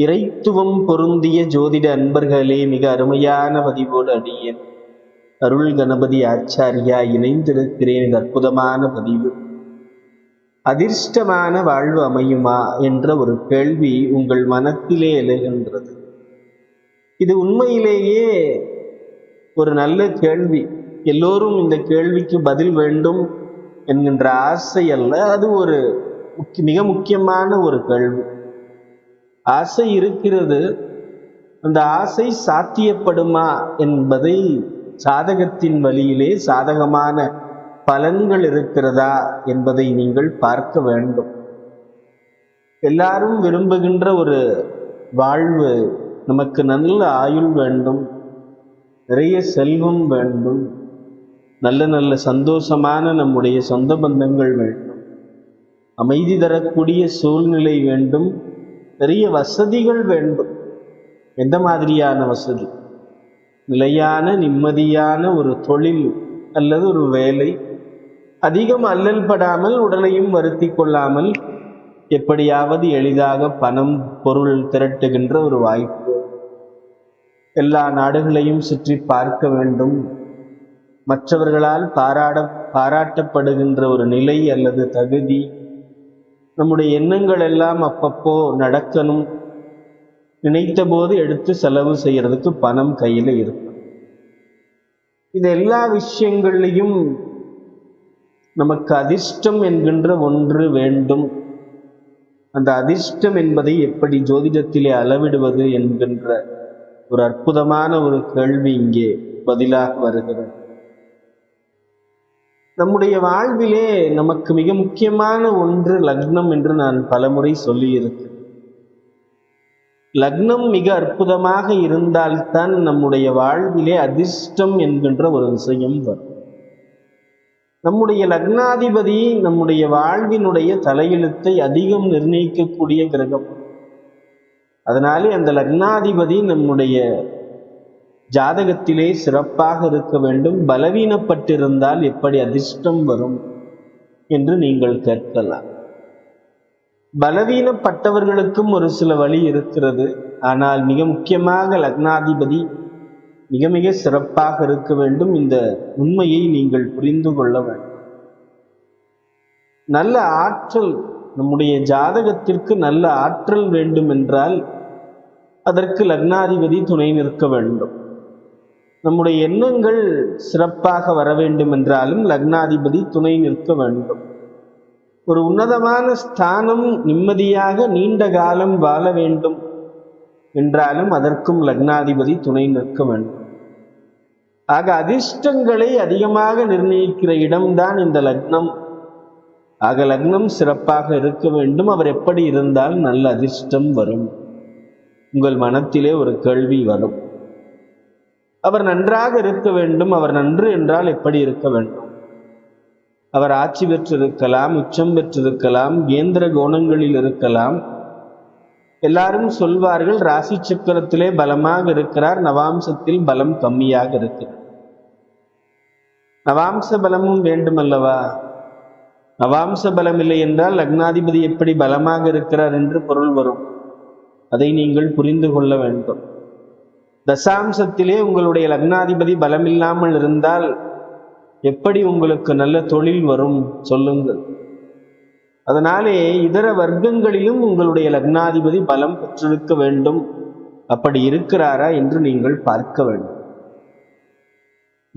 இறைத்துவம் பொருந்திய ஜோதிட அன்பர்களே மிக அருமையான பதிவோடு அடியேன். அருள் கணபதி ஆச்சாரியா இணைந்திருக்கிறேன் அற்புதமான பதிவு. அதிர்ஷ்டமான வாழ்வு அமையுமா என்ற ஒரு கேள்வி உங்கள் மனத்திலே எழுகின்றது. இது உண்மையிலேயே ஒரு நல்ல கேள்வி. எல்லோரும் இந்த கேள்விக்கு பதில் வேண்டும் என்கின்ற ஆசை அல்ல அது ஒரு முக்கிய மிக முக்கியமான ஒரு கேள்வி. ஆசை இருக்கிறது. அந்த ஆசை சாத்தியப்படுமா என்பதை சாதகத்தின் வழியிலே சாதகமான பலன்கள் இருக்கிறதா என்பதை நீங்கள் பார்க்க வேண்டும். எல்லாரும் விரும்புகின்ற ஒரு வாழ்வு நமக்கு நல்ல ஆயுள் வேண்டும் நிறைய செல்வம் வேண்டும் நல்ல நல்ல சந்தோஷமான நம்முடைய சொந்த பந்தங்கள் வேண்டும் அமைதி தரக்கூடிய சூழ்நிலை வேண்டும் நிறைய வசதிகள் வேண்டும். எந்த மாதிரியான வசதி? நிலையான நிம்மதியான ஒரு தொழில் அல்லது ஒரு வேலை. அதிகம் அல்லல் படாமல் உடலையும் வருத்தி கொள்ளாமல் எப்படியாவது எளிதாக பணம் பொருள் திரட்டுகின்ற ஒரு வாய்ப்பு. எல்லா நாடுகளையும் சுற்றி பார்க்க வேண்டும். மற்றவர்களால் பாராட பாராட்டப்படுகின்ற ஒரு நிலை அல்லது தகுதி. நம்முடைய எண்ணங்கள் எல்லாம் அப்பப்போ நடக்கணும். நினைத்த போது எடுத்து செலவு செய்யறதுக்கு பணம் கையில் இருக்கும். இது எல்லா விஷயங்கள்லையும் நமக்கு அதிர்ஷ்டம் என்கின்ற ஒன்று வேண்டும். அந்த அதிர்ஷ்டம் என்பதை எப்படி ஜோதிடத்திலே அளவிடுவது என்கின்ற ஒரு அற்புதமான ஒரு கேள்வி இங்கே பதிலாக வருகிறது. நம்முடைய வாழ்விலே நமக்கு மிக முக்கியமான ஒன்று லக்னம் என்று நான் பலமுறை சொல்லியிருக்கிறேன். லக்னம் மிக அற்புதமாக இருந்தால்தான் நம்முடைய வாழ்விலே அதிர்ஷ்டம் என்கின்ற ஒரு விஷயம் வரும். நம்முடைய லக்னாதிபதி நம்முடைய வாழ்வினுடைய தலையெழுத்தை அதிகம் நிர்ணயிக்கக்கூடிய கிரகம். அதனாலே அந்த லக்னாதிபதி நம்முடைய ஜாதகத்திலே சிறப்பாக இருக்க வேண்டும் பலவீனப்பட்டிருந்தால் எப்படி அதிர்ஷ்டம் வரும் என்று நீங்கள் கேட்கலாம். பலவீனப்பட்டவர்களுக்கும் ஒரு சில வழி இருக்கிறது. ஆனால் மிக முக்கியமாக லக்னாதிபதி மிக மிக சிறப்பாக இருக்க வேண்டும். இந்த உண்மையை நீங்கள் புரிந்து கொள்ள வேண்டும். நல்ல ஆற்றல் நம்முடைய ஜாதகத்திற்கு நல்ல ஆற்றல் வேண்டும் என்றால் அதற்கு லக்னாதிபதி துணை நிற்க வேண்டும். நம்முடைய எண்ணங்கள் சிறப்பாக வர வேண்டும் என்றாலும் லக்னாதிபதி துணை நிற்க வேண்டும். ஒரு உன்னதமான ஸ்தானம் நிம்மதியாக நீண்ட காலம் வாழ வேண்டும் என்றாலும் அதற்கும் லக்னாதிபதி துணை நிற்க வேண்டும். ஆக அதிர்ஷ்டங்களை அதிகமாக நிர்ணயிக்கிற இடம்தான் இந்த லக்னம். ஆக லக்னம் சிறப்பாக இருக்க வேண்டும். அவர் எப்படி இருந்தால் நல்ல அதிர்ஷ்டம் வரும். உங்கள் மனத்திலே ஒரு கேள்வி வரும். அவர் நன்றாக இருக்க வேண்டும். அவர் நன்று என்றால் எப்படி இருக்க வேண்டும்? அவர் ஆட்சி பெற்றிருக்கலாம் உச்சம் பெற்றிருக்கலாம் கேந்திர கோணங்களில் இருக்கலாம். எல்லாரும் சொல்வார்கள் ராசி சக்கரத்திலே பலமாக இருக்கிறார் நவாம்சத்தில் பலம் கம்மியாக இருக்கிறார் நவாம்ச பலமும் வேண்டுமல்லவா? நவாம்ச பலம் இல்லை என்றால் லக்னாதிபதி எப்படி பலமாக இருக்கிறார் என்று பொருள் வரும். அதை நீங்கள் புரிந்து கொள்ள வேண்டும். தசாம்சத்திலே உங்களுடைய லக்னாதிபதி பலமில்லாமல் இருந்தால் எப்படி உங்களுக்கு நல்ல தொழில் வரும் சொல்லுங்கள். அதனாலே இதர வர்க்கங்களிலும் உங்களுடைய லக்னாதிபதி பலம் பெற்றிருக்க வேண்டும். அப்படி இருக்கிறாரா என்று நீங்கள் பார்க்க வேண்டும்.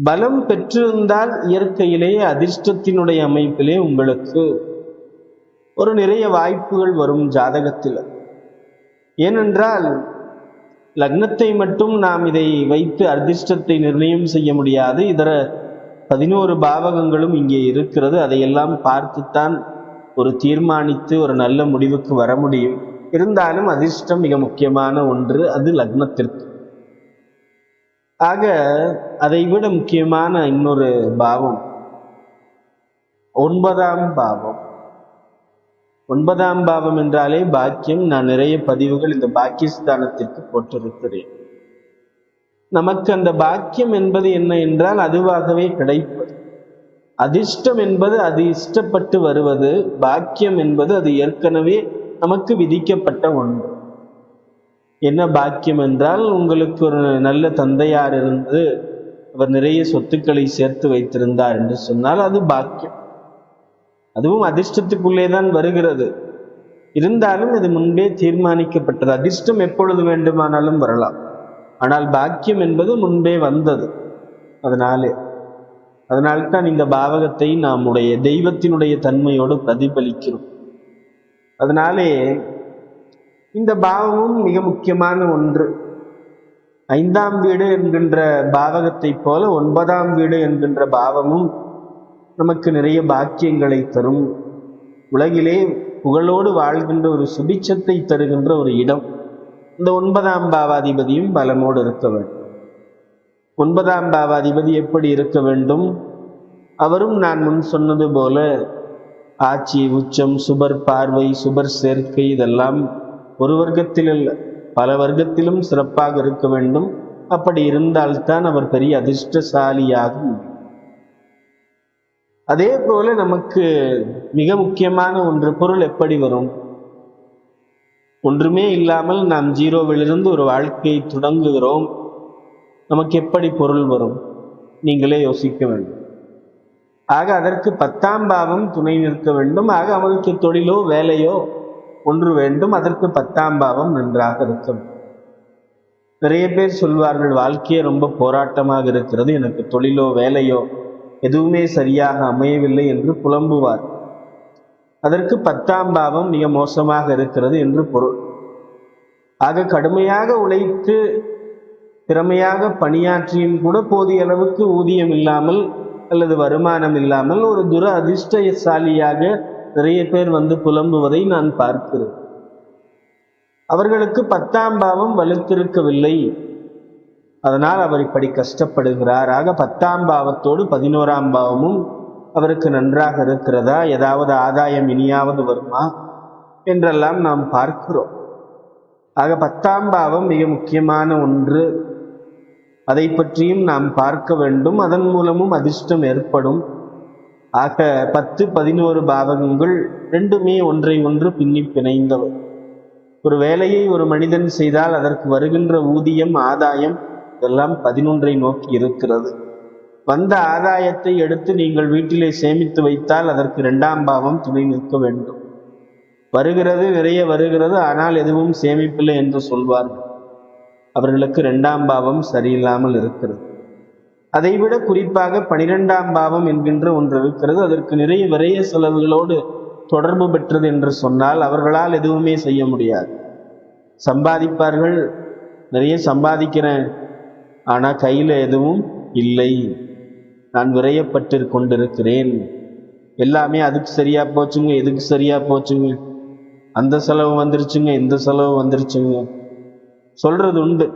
பலம் பெற்றிருந்தால் இயற்கையிலேயே அதிர்ஷ்டத்தினுடைய அமைப்பிலே உங்களுக்கு ஒரு நிறைய வாய்ப்புகள் வரும் ஜாதகத்தில். ஏனென்றால் லக்னத்தை மட்டும் நாம் இதை வைத்து அதிர்ஷ்டத்தை நிர்ணயம் செய்ய முடியாது. இதர பதினோரு பாவகங்களும் இங்கே இருக்கிறது. அதையெல்லாம் பார்த்துத்தான் ஒரு தீர்மானித்து ஒரு நல்ல முடிவுக்கு வர முடியும். இருந்தாலும் அதிர்ஷ்டம் மிக முக்கியமான ஒன்று அது லக்னத்திற்கு. ஆக அதை விட முக்கியமான இன்னொரு பாவம் ஒன்பதாம் பாவம். ஒன்பதாம் பாவம் என்றாலே பாக்கியம். நான் நிறைய பதிவுகள் இந்த பாக்கியஸ்தானத்திற்கு போட்டிருக்கிறேன். நமக்கு அந்த பாக்கியம் என்பது என்ன என்றால் அதுவாகவே கிடைப்பது. அதிர்ஷ்டம் என்பது அது இஷ்டப்பட்டு வருவது. பாக்கியம் என்பது அது ஏற்கனவே நமக்கு விதிக்கப்பட்ட ஒன்று. என்ன பாக்கியம் என்றால் உங்களுக்கு ஒரு நல்ல தந்தையார் இருந்து அவர் நிறைய சொத்துக்களை சேர்த்து வைத்திருந்தார் என்று சொன்னால் அது பாக்கியம். அதுவும் அதிர்ஷ்டத்துக்குள்ளே தான் வருகிறது. இருந்தாலும் இது முன்பே தீர்மானிக்கப்பட்டது. அதிர்ஷ்டம் எப்பொழுது வேண்டுமானாலும் வரலாம். ஆனால் பாக்கியம் என்பது முன்பே வந்தது. அதனாலே அதனால்தான் இந்த பாவகத்தை நம்முடைய தெய்வத்தினுடைய தன்மையோடு பிரதிபலிக்கிறோம். அதனாலே இந்த பாவமும் மிக முக்கியமான ஒன்று. ஐந்தாம் வீடு என்கின்ற பாவகத்தை போல ஒன்பதாம் வீடு என்கின்ற பாவமும் நமக்கு நிறைய பாக்கியங்களை தரும். உலகிலே புகழோடு வாழ்கின்ற ஒரு சுபிச்சத்தை தருகின்ற ஒரு இடம். இந்த ஒன்பதாம் பாவாதிபதியும் பலமோடு இருக்க வேண்டும். ஒன்பதாம் பாவாதிபதி எப்படி இருக்க வேண்டும்? அவரும் நான் முன் சொன்னது போல ஆட்சி உச்சம் சுபர் பார்வை சுபர் சேர்க்கை இதெல்லாம் ஒரு வர்க்கத்தில் பல வர்க்கத்திலும் சிறப்பாக இருக்க வேண்டும். அப்படி இருந்தால்தான் அவர் பெரிய அதிர்ஷ்டசாலியாகும். முடியும் அதே போல நமக்கு மிக முக்கியமான ஒன்று பொருள் எப்படி வரும்? ஒன்றுமே இல்லாமல் நாம் ஜீரோவிலிருந்து ஒரு வாழ்க்கையை தொடங்குகிறோம். நமக்கு எப்படி பொருள் வரும்? நீங்களே யோசிக்க வேண்டும். ஆக அதற்கு பத்தாம் பாவம் துணை நிற்க வேண்டும். ஆக அவனுக்கு தொழிலோ வேலையோ ஒன்று வேண்டும். அதற்கு பத்தாம் பாவம் நன்றாக இருக்கும் நிறைய பேர் சொல்வார்கள் வாழ்க்கையே ரொம்ப போராட்டமாக இருக்கிறது. எனக்கு தொழிலோ வேலையோ எதுவுமே சரியாக அமையவில்லை என்று புலம்புவார். அதற்கு பத்தாம் பாவம் மிக மோசமாக இருக்கிறது என்று பொருள். ஆக கடுமையாக உழைத்து திறமையாக பணியாற்றியும் கூட போதிய அளவுக்கு ஊதியம் இல்லாமல் அல்லது வருமானம் இல்லாமல் ஒரு துர அதிர்ஷ்டசாலியாக நிறைய பேர் வந்து புலம்புவதை நான் பார்க்கிறேன். அவர்களுக்கு பத்தாம் பாவம் வலுத்திருக்கவில்லை. அதனால் அவர் இப்படி கஷ்டப்படுகிறார் ஆக பத்தாம் பாவத்தோடு பதினோராம் பாவமும் அவருக்கு நன்றாக இருக்கிறதா? ஏதாவது ஆதாயம் இனியாவது வருமா? என்றெல்லாம் நாம் பார்க்கிறோம். ஆக பத்தாம் பாவம் மிக முக்கியமான ஒன்று. அதை பற்றியும் நாம் பார்க்க வேண்டும். அதன் மூலமும் அதிர்ஷ்டம் ஏற்படும். ஆக பத்து பதினோரு பாவகங்கள் ரெண்டுமே ஒன்றை ஒன்று பின்னி பிணைந்தவை. ஒரு வேலையை ஒரு மனிதன் செய்தால் அதற்கு வருகின்ற ஊதியம் ஆதாயம் இதெல்லாம் பதினொன்றை நோக்கி இருக்கிறது. வந்த ஆதாயத்தை எடுத்து நீங்கள் வீட்டிலே சேமித்து வைத்தால் அதற்கு இரண்டாம் பாவம் துணை நிற்க வேண்டும். வருகிறது நிறைய வருகிறது ஆனால் எதுவும் சேமிப்பில்லை என்று சொல்வார்கள். அவர்களுக்கு இரண்டாம் பாவம் சரியில்லாமல் இருக்கிறது. அதைவிட குறிப்பாக பனிரெண்டாம் பாவம் என்கின்ற ஒன்று இருக்கிறது. அதற்கு நிறைய விரைய செலவுகளோடு தொடர்பு பெற்றது என்று சொன்னால் அவர்களால் எதுவுமே செய்ய முடியாது. சம்பாதிப்பார்கள் நிறைய சம்பாதிக்கிறேன் ஆனால் கையில் எதுவும் இல்லை. நான் விரையப்பட்டு கொண்டிருக்கிறேன். எல்லாமே அதுக்கு சரியாக போச்சுங்க எதுக்கு சரியாக போச்சுங்க? அந்த செலவு வந்துருச்சுங்க இந்த செலவு வந்துருச்சுங்க. சொல்கிறது உண்டு.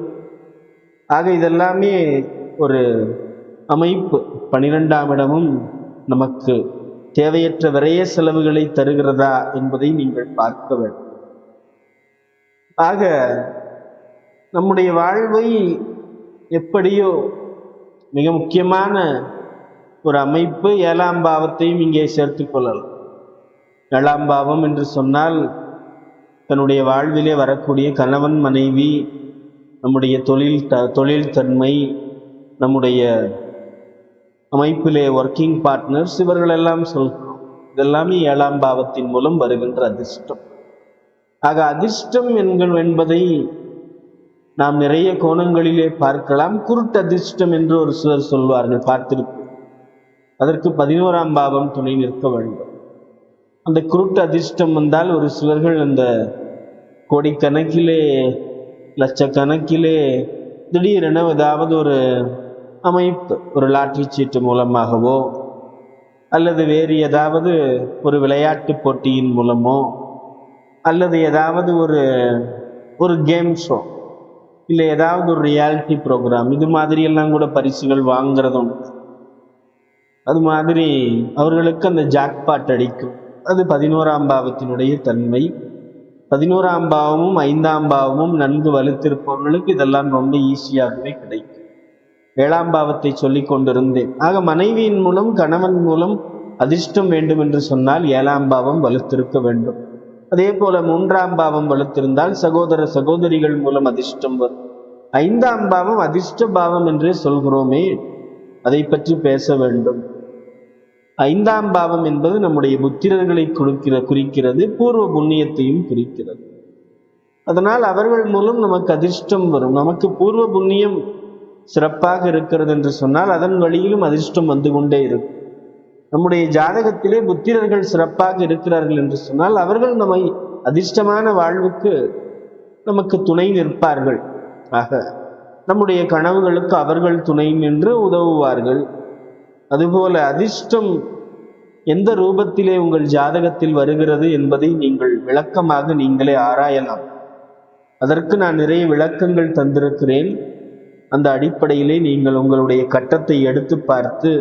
ஆக இதெல்லாமே ஒரு அமைப்பு. பனிரெண்டாம் இடமும் நமக்கு தேவையற்ற விரைய செலவுகளை தருகிறதா என்பதை நீங்கள் பார்க்க வேண்டும். ஆக நம்முடைய வாழ்வை எப்படியோ மிக முக்கியமான ஒரு அமைப்பு ஏழாம் பாவத்தையும் இங்கே சேர்த்து கொள்ளலாம். ஏழாம் பாவம் என்று சொன்னால் தன்னுடைய வாழ்விலே வரக்கூடிய கணவன் மனைவி நம்முடைய தொழில் த தொழில் தன்மை நம்முடைய அமைப்பிலே ஒர்க்கிங் பார்ட்னர்ஸ் இவர்களெல்லாம் சொல்கிறோம் இதெல்லாமே ஏழாம் பாவத்தின் மூலம் வருகின்ற அதிர்ஷ்டம். ஆக அதிர்ஷ்டம் என்கள் என்பதை நாம் நிறைய கோணங்களிலே பார்க்கலாம். குருட்டு அதிர்ஷ்டம் என்று ஒரு சிலர் சொல்வார்கள். பார்த்திருப்போம் அதற்கு பதினோராம் பாவம் துணை நிற்க வேண்டும். அந்த குருட்டு அதிர்ஷ்டம் வந்தால் ஒரு சிலர்கள் அந்த கோடிக்கணக்கிலே லட்சக்கணக்கிலே திடீரென ஏதாவது ஒரு அமைப்பு ஒரு லாட்ரி சீட்டு மூலமாகவோ அல்லது வேறு ஏதாவது ஒரு விளையாட்டு போட்டியின் மூலமோ அல்லது ஏதாவது ஒரு ஒரு கேம் ஷோ இல்லை ஏதாவது ஒரு ரியாலிட்டி ப்ரோக்ராம் இது மாதிரியெல்லாம் கூட பரிசுகள் வாங்குறதும் உண்டு. அது மாதிரி அவர்களுக்கு அந்த ஜாக்பாட் அடிக்கும். அது பதினோராம் பாவத்தினுடைய தன்மை. பதினோராம் பாவமும் ஐந்தாம் பாவமும் நன்கு வலுத்திருப்பவர்களுக்கு இதெல்லாம் ரொம்ப ஈஸியாகவே கிடைக்கும். ஏழாம் பாவத்தை சொல்லிக் கொண்டிருந்தேன். ஆக மனைவியின் மூலம் கணவன் மூலம் அதிர்ஷ்டம் வேண்டும் என்று சொன்னால் ஏழாம் பாவம் வலுத்திருக்க வேண்டும். அதே போல மூன்றாம் பாவம் வலுத்திருந்தால் சகோதர சகோதரிகள் மூலம் அதிர்ஷ்டம் வரும். ஐந்தாம் பாவம் அதிர்ஷ்ட பாவம் என்றே சொல்கிறோமே. அதை பற்றி பேச வேண்டும். ஐந்தாம் பாவம் என்பது நம்முடைய புத்திரர்களை கொடுக்கிற குறிக்கிறது பூர்வ புண்ணியத்தையும் குறிக்கிறது. அதனால் அவர்கள் மூலம் நமக்கு அதிர்ஷ்டம் வரும். நமக்கு பூர்வ புண்ணியம் சிறப்பாக இருக்கிறது என்று சொன்னால் அதன் வழியிலும் அதிர்ஷ்டம் வந்து கொண்டே இருக்கும். நம்முடைய ஜாதகத்திலே புத்திரர்கள் சிறப்பாக இருக்கிறார்கள் என்று சொன்னால் அவர்கள் நம்மை அதிர்ஷ்டமான வாழ்வுக்கு நமக்கு துணை நிற்பார்கள். ஆக நம்முடைய கனவுகளுக்கு அவர்கள் துணை நின்று உதவுவார்கள். அதுபோல அதிர்ஷ்டம் எந்த ரூபத்திலே உங்கள் ஜாதகத்தில் வருகிறது என்பதை நீங்கள் விளக்கமாக நீங்களே ஆராயலாம். அதற்கு நான் நிறைய விளக்கங்கள் தந்திருக்கிறேன். அந்த அடிப்படையிலே நீங்கள் உங்களுடைய கட்டத்தை எடுத்து பார்த்து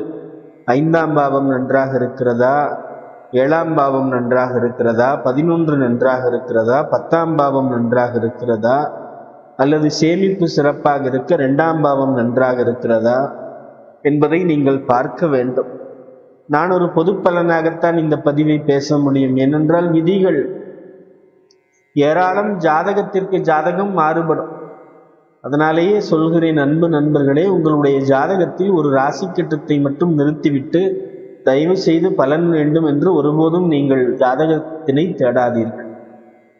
ஐந்தாம் பாவம் நன்றாக இருக்கிறதா? ஏழாம் பாவம் நன்றாக இருக்கிறதா? பதினொன்று நன்றாக இருக்கிறதா? பத்தாம் பாவம் நன்றாக இருக்கிறதா? அல்லது சேமிப்பு சிறப்பாக இருக்க ரெண்டாம் பாவம் நன்றாக இருக்கிறதா? என்பதை நீங்கள் பார்க்க வேண்டும். நான் ஒரு பொது பலனாகத்தான் இந்த பதிவை பேச முடியும். ஏனென்றால் விதிகள் ஏராளம் ஜாதகத்திற்கு ஜாதகம் மாறுபடும். அதனாலேயே சொல்கிறேன் அன்பு நண்பர்களே உங்களுடைய ஜாதகத்தில் ஒரு ராசி கட்டத்தை மட்டும் நிறுத்திவிட்டு தயவு செய்து பலன் வேண்டும் என்று ஒருபோதும் நீங்கள் ஜாதகத்தினை தேடாதீர்கள்.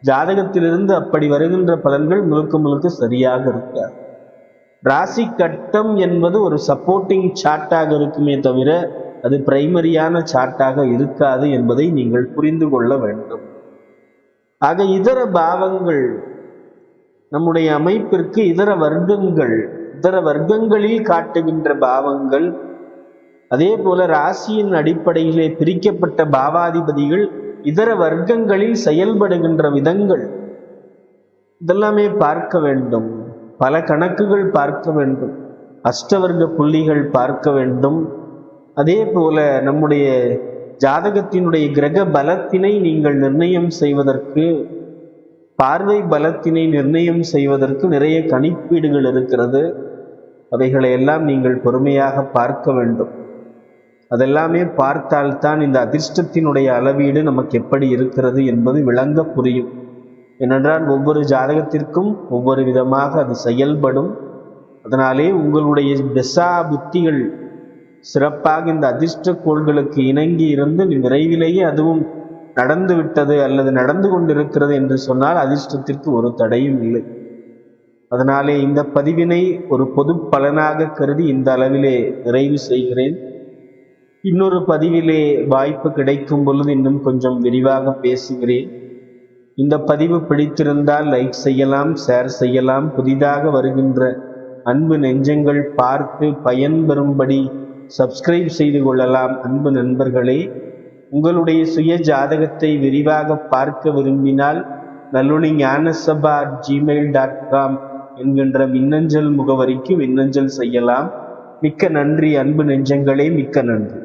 ஜாதகத்திலிருந்து அப்படி வருகின்ற பலன்கள் முழுக்க முழுக்க சரியாக இருக்காது. ராசி கட்டம் என்பது ஒரு சப்போர்ட்டிங் சார்ட்டாக இருக்குமே தவிர அது பிரைமரியான சார்ட்டாக இருக்காது என்பதை நீங்கள் புரிந்து கொள்ள வேண்டும். ஆக இதர பாவங்கள் நம்முடைய அமைப்பிற்கு இதர வர்க்கங்கள் இதர வர்க்கங்களில் காட்டுகின்ற பாவங்கள் அதே போல ராசியின் அடிப்படையிலே பிரிக்கப்பட்ட பாவாதிபதிகள் இதர வர்க்கங்களில் செயல்படுகின்ற விதங்கள். இதெல்லாமே பார்க்க வேண்டும். பல கணக்குகள் பார்க்க வேண்டும். அஷ்டவர்க்க புள்ளிகள் பார்க்க வேண்டும். அதே போல நம்முடைய ஜாதகத்தினுடைய கிரக பலத்தினை நீங்கள் நிர்ணயம் செய்வதற்கு பார்வை பலத்தினை நிர்ணயம் செய்வதற்கு நிறைய கணிப்பீடுகள் இருக்கிறது. அவைகளை எல்லாம் நீங்கள் பொறுமையாக பார்க்க வேண்டும். அதெல்லாமே பார்த்தால்தான் இந்த அதிர்ஷ்டத்தினுடைய அளவீடு நமக்கு எப்படி இருக்கிறது என்பது விளங்க புரியும். ஏனென்றால் ஒவ்வொரு ஜாதகத்திற்கும் ஒவ்வொரு விதமாக அது செயல்படும். அதனாலே உங்களுடைய திசா புத்திகள் சிறப்பாக இந்த அதிர்ஷ்ட கோள்களுக்கு இணங்கி இருந்து விரைவிலேயே அதுவும் நடந்து விட்டது அல்லது நடந்து கொண்டிருக்கிறது என்று சொன்னால் அதிர்ஷ்டத்திற்கு ஒரு தடையும் இல்லை. அதனாலே இந்த பதிவினை ஒரு பொது பலனாக கருதி இந்த அளவிலே நிறைவு செய்கிறேன். இன்னொரு பதிவிலே வாய்ப்பு கிடைக்கும் பொழுது இன்னும் கொஞ்சம் விரிவாக பேசுகிறேன். இந்த பதிவு பிடித்திருந்தால் லைக் செய்யலாம் ஷேர் செய்யலாம். புதிதாக வருகின்ற அன்பு நெஞ்சங்கள் பார்த்து பயன்பெறும்படி சப்ஸ்கிரைப் செய்து கொள்ளலாம். அன்பு நண்பர்களே உங்களுடைய சுய ஜாதகத்தை விரிவாக பார்க்க விரும்பினால் Nalloli Gnanasaba Gmail dot com என்கின்ற மின்னஞ்சல் முகவரிக்கு மின்னஞ்சல் செய்யலாம். மிக்க நன்றி அன்பு நெஞ்சங்களே மிக்க நன்றி.